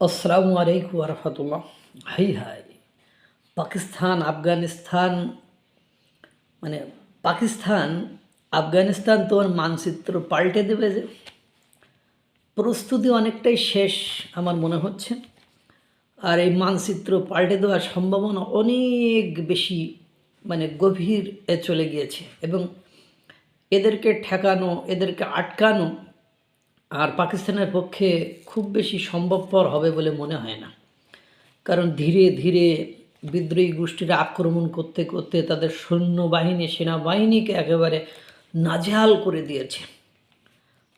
আসসালামু আলাইকুম রহমতুল্লাহ। Hi hi. Pakistan, Afghanistan মানে পাকিস্তান, আফগানিস্তান তোমার মানচিত্র পাল্টে দেবে যে। প্রস্তুতি অনেকটাই শেষ আমার মনে হচ্ছে। আর এই মানচিত্র পাল্টে দেওয়ার সম্ভাবনা অনেক বেশি মানে গভীর এ চলে গিয়েছে। এবং এদেরকে ঠেকানো, এদেরকে আটকানো আর পাকিস্তানের পক্ষে খুব বেশি সম্ভবপর হবে বলে মনে হয় না। কারণ ধীরে ধীরে বিদ্রোহী গোষ্ঠীরা আক্রমণ করতে করতে তাদের সৈন্যবাহিনী, সেনাবাহিনীকে একেবারে নাজেহাল করে দিয়েছে।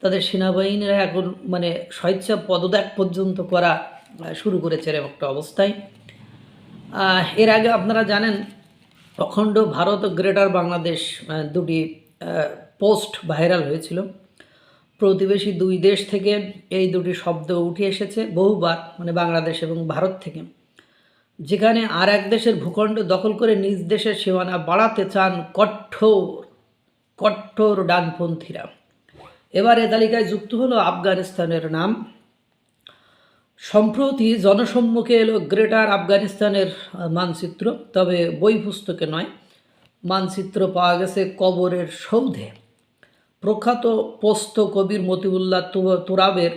তাদের সেনাবাহিনীরা এখন মানে স্বেচ্ছা পদত্যাগ পর্যন্ত করা শুরু করেছে এরকম একটা অবস্থায়। এর আগে আপনারা জানেন, অখণ্ড ভারত ও গ্রেটার বাংলাদেশ দুটি পোস্ট ভাইরাল হয়েছিল। প্রতিবেশী দুই দেশ থেকে এই দুটি শব্দ উঠে এসেছে বহুবার মানে বাংলাদেশ এবং ভারত থেকে। যেখানে আর এক দেশের ভূখণ্ড দখল করে নিজ দেশের সীমানা বাড়াতে চান কঠোর কঠোর ডানপন্থীরা। এবার এ তালিকায় যুক্ত হলো আফগানিস্তানের নাম। সম্প্রতি জনসম্মুখে এলো গ্রেটার আফগানিস্তানের মানচিত্র, তবে বই পুস্তকে নয়, মানচিত্র পাওয়া গেছে কবরের সৌধে। প্রখ্যাত পোস্ত কবির মতিউল্লাহ তুরাবের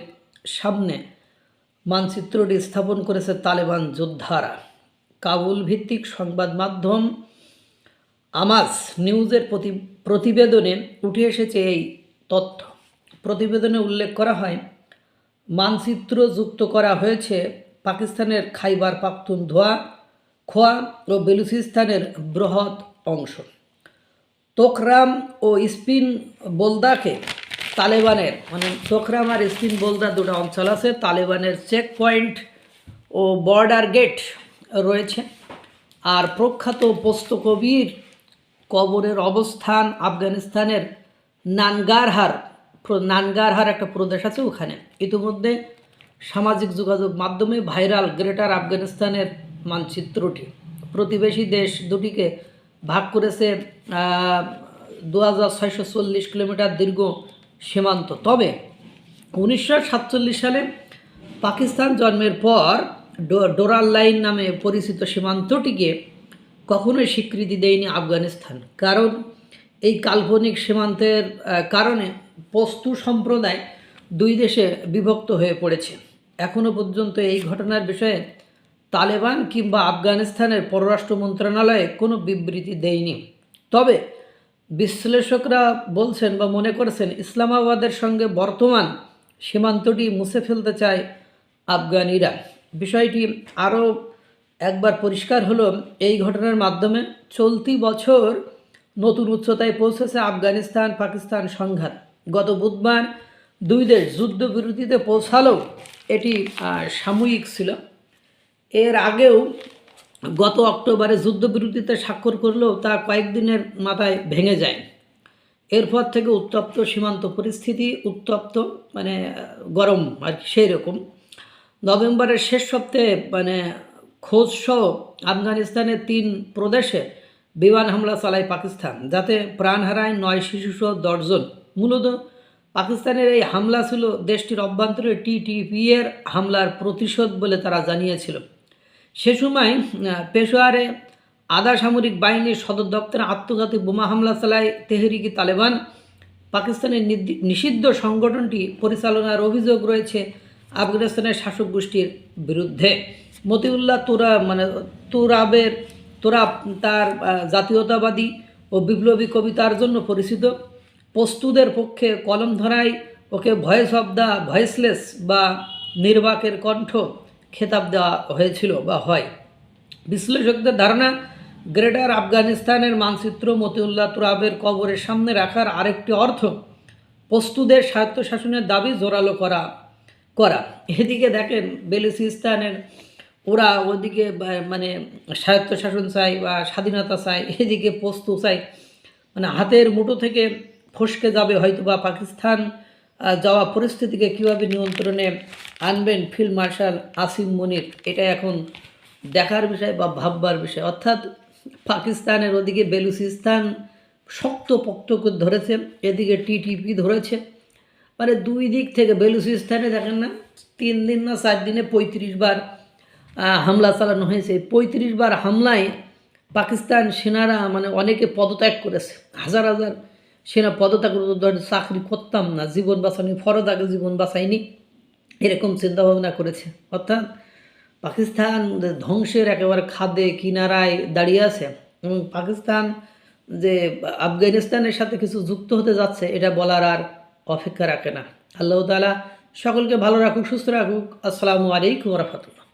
সামনে মানচিত্রটি স্থাপন করেছে তালেবান যোদ্ধারা। কাবুল ভিত্তিক সংবাদ মাধ্যম আমাজ নিউজের প্রতি প্রতিবেদনে উঠে এসেছে এই তথ্য। প্রতিবেদনে উল্লেখ করা হয়, মানচিত্র যুক্ত করা হয়েছে পাকিস্তানের খাইবার পাখতুনধোয়া, খোয়া ও বেলুচিস্তানের বৃহৎ অংশ। তোকরাম ও স্পিন বোলদাকে তালেবানের মানে তোকরাম আর স্পিন বোলদা দুটো অঞ্চল আছে, তালেবানের চেক পয়েন্ট ও বর্ডার গেট রয়েছে। আর প্রখ্যাত পোস্তকবির কবরের অবস্থান আফগানিস্তানের নানগারহার নানগারহার একটা প্রদেশ আছে ওখানে। ইতিমধ্যে সামাজিক যোগাযোগ মাধ্যমে ভাইরাল গ্রেটার আফগানিস্তানের মানচিত্রটি। প্রতিবেশী দেশ দুটিকে ভাগ করেছে দু হাজার ছয়শো চল্লিশ কিলোমিটার দীর্ঘ সীমান্ত। তবে উনিশশো সাতচল্লিশ সালে পাকিস্তান জন্মের পর ডোরাল লাইন নামে পরিচিত সীমান্তটিকে কখনোই স্বীকৃতি দেয়নি আফগানিস্তান। কারণ এই কাল্পনিক সীমান্তের কারণে পস্তু সম্প্রদায় দুই দেশে বিভক্ত হয়ে পড়েছে। এখনও পর্যন্ত এই ঘটনার বিষয়ে তালেবান কিংবা আফগানিস্তানের পররাষ্ট্র মন্ত্রণালয়ে কোনো বিবৃতি দেয়নি। তবে বিশ্লেষকরা বলছেন বা মনে করছেন, ইসলামাবাদের সঙ্গে বর্তমান সীমান্তটি মুছে ফেলতে চায় আফগানিরা। বিষয়টি আরও একবার পরিষ্কার হলো, এই ঘটনার মাধ্যমে চলতি বছর নতুন উচ্চতায় পৌঁছেছে আফগানিস্তান পাকিস্তান সংঘাত। গত বুধবার দুই দেশ যুদ্ধবিরতিতে পৌঁছালেও এটি সাময়িক ছিল। এর আগেও গত অক্টোবরে যুদ্ধবিরতিতে স্বাক্ষর করলেও তা কয়েকদিনের মাথায় ভেঙে যায়। এরপর থেকে উত্তপ্ত সীমান্ত পরিস্থিতি, উত্তপ্ত মানে গরম আর কি সেই রকম নভেম্বরের শেষ সপ্তাহে মানে খোঁজসহ আফগানিস্তানের তিন প্রদেশে বিমান হামলা চালায় পাকিস্তান, যাতে প্রাণ হারায় নয় শিশুসহ দশজন মূলত পাকিস্তানের এই হামলা ছিল দেশটির অভ্যন্তরে টিটিপি এর হামলার প্রতিশোধ বলে তারা জানিয়েছিল। সে সময় পেশোয়ারে আধা সামরিক বাহিনীর সদর দপ্তরে আত্মঘাতী বোমা হামলা চালায় তেহরিকি তালেবান। পাকিস্তানের নিষিদ্ধ সংগঠনটি পরিচালনার অভিযোগ রয়েছে আফগানিস্তানের শাসক গোষ্ঠীর বিরুদ্ধে। মতিউল্লাহ তুরা মানে তুরাবের, তুরাব তার জাতীয়তাবাদী ও বিপ্লবী কবিতার জন্য পরিচিত। পস্তুদের পক্ষে কলম ধরায় ওকে ভয়েস অব দ্য ভয়েসলেস বা নির্বাকের কণ্ঠ খেতাব দেওয়া হয়েছিল বা হয়। বিশ্লেষকদের ধারণা, গ্রেটার আফগানিস্তানের মানচিত্র মতিউল্লাহ তুরাবের কবরের সামনে রাখার আরেকটি অর্থ পস্তুদের স্বায়ত্তশাসনের দাবি জোরালো করা করা। এদিকে দেখেন, বেলুচিস্তানের, ওরা ওদিকে মানে স্বায়ত্তশাসন চাই বা স্বাধীনতা চাই এদিকে পস্তু চাই মানে হাতের মুঠো থেকে ফসকে যাবে হয়তো বা পাকিস্তান যাওয়া পরিস্থিতিকে কীভাবে নিয়ন্ত্রণে আনবেন ফিল্ড মার্শাল আসিম মনির এটা এখন দেখার বিষয় বা ভাববার বিষয়। অর্থাৎ পাকিস্তানের ওদিকে বেলুচিস্তান শক্ত পক্তকে ধরেছে, এদিকে টিটিপি ধরেছে। মানে দুই দিক থেকে বেলুচিস্তানে দেখেন না, তিন দিন না চার দিনে পঁয়ত্রিশ বার হামলা চালানো হয়েছে। পঁয়ত্রিশ বার হামলায় পাকিস্তান সেনারা মানে অনেকে পদত্যাগ করেছে, হাজার হাজার সেনা পদত্যাগ চাকরি করতাম না, জীবন বাঁচানি, ফরজ আগে জীবন বাঁচাইনি, এরকম চিন্তাভাবনা করেছে। অর্থাৎ পাকিস্তান ধ্বংসের একেবারে খাদে, কিনারায় দাঁড়িয়ে আছে এবং পাকিস্তান যে আফগানিস্তানের সাথে কিছু যুক্ত হতে যাচ্ছে, এটা বলার আর অপেক্ষা রাখে না। আল্লাহ তালা সকলকে ভালো রাখুক, সুস্থ রাখুক। আসসালামু আলাইকুম রহমতুল্লাহ।